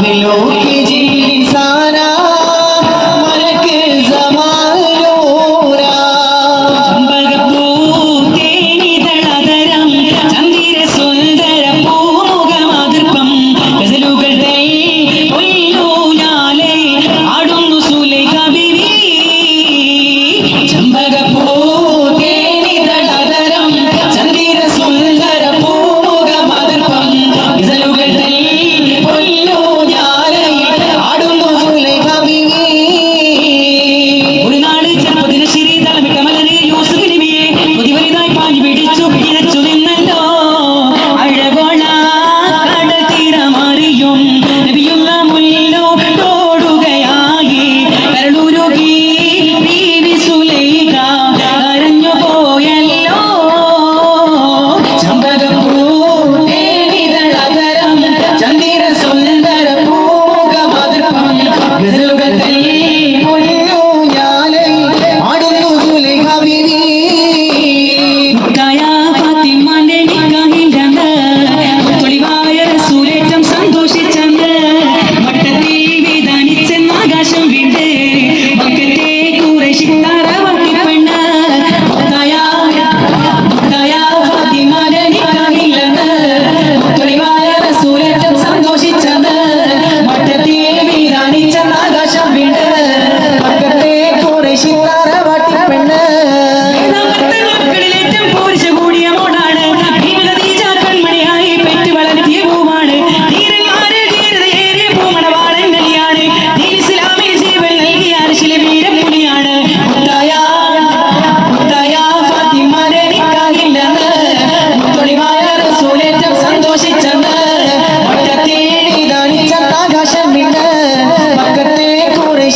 the old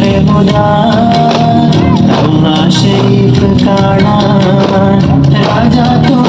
রে হুদা আল্লাহ শরীফ রাজা তো